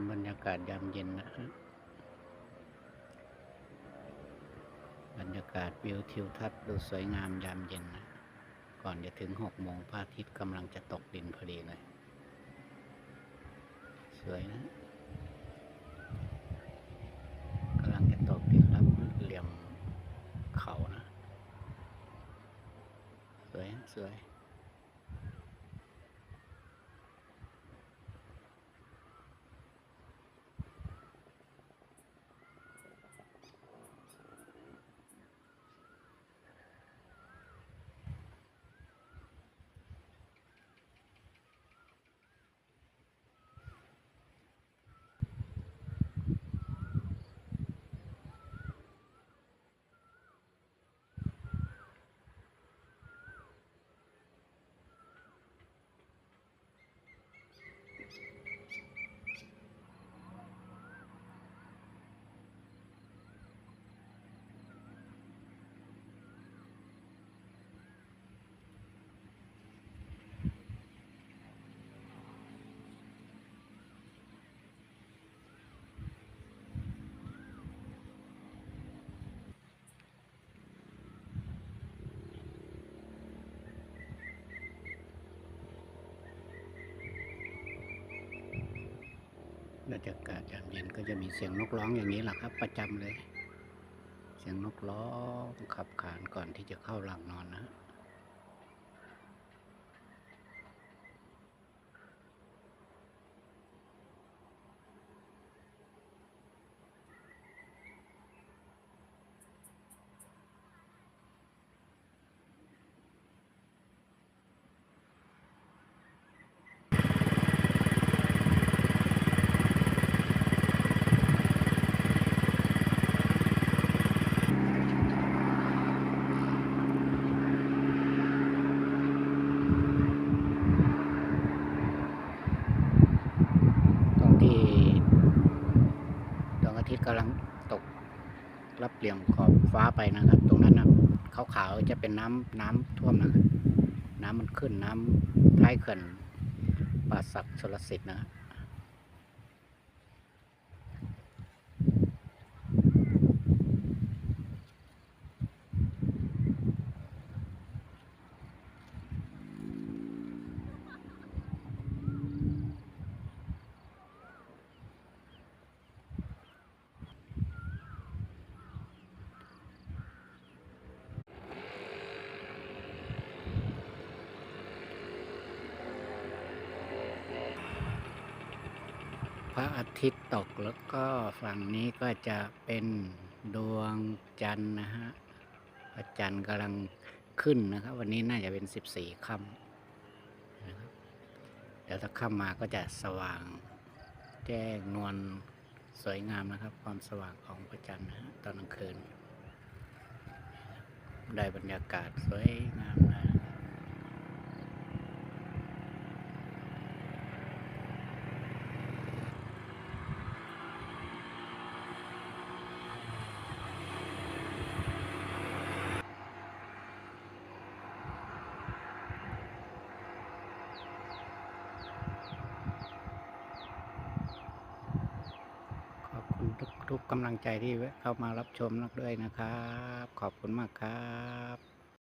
มบรรยากาศยามเย็นนะฮะ บรรยากาศวิวทิวทัศน์ดูสวยงามยามเย็นนะ ก่อนจะถึงหกโมงพระอาทิตย์กำลังจะตกดินพอดีเลย สวยนะกำลังจะตกดินรับเหลี่ยมเขานะ สวยฮะสวย บรรยากาศยามเย็นก็จะมีเสียงนกร้องอย่างนี้แหละครับ ประจำเลย เสียงนกร้องขับขานก่อนที่จะเข้าหลังนอนนะ ตรงที่ดวง อาทิตย์กำลังตกรับเหลี่ยมขอบฟ้าไปนะครับ ตรงนั้นนะขาวๆจะเป็นน้ำน้ำท่วมนะครับน้ำมันขึ้นน้ำท้ายเขื่อนป่าศักดิ์ชลสิทธิ์นะครับ ระอาทิตย์ตกแล้วก็ฝั่งนี้ก็จะเป็นดวงจันทร์นะฮะพระจันทร์กำลังขึ้นนะครับ วันนี้น่าจะเป็นสิบสี่ค่ำนะครับเดี๋ยวถ้าค่ำมาก็จะสว่างแจ้งนวลสวยงามนะครับ ความสว่างของพระจันทร์นะฮะตอนกลางคืน ได้บรรยากาศสวยงามนะ ขอบคุณ ทุกกำลังใจที่เข้ามารับชมนักด้วยนะครับ ขอบคุณมากครับ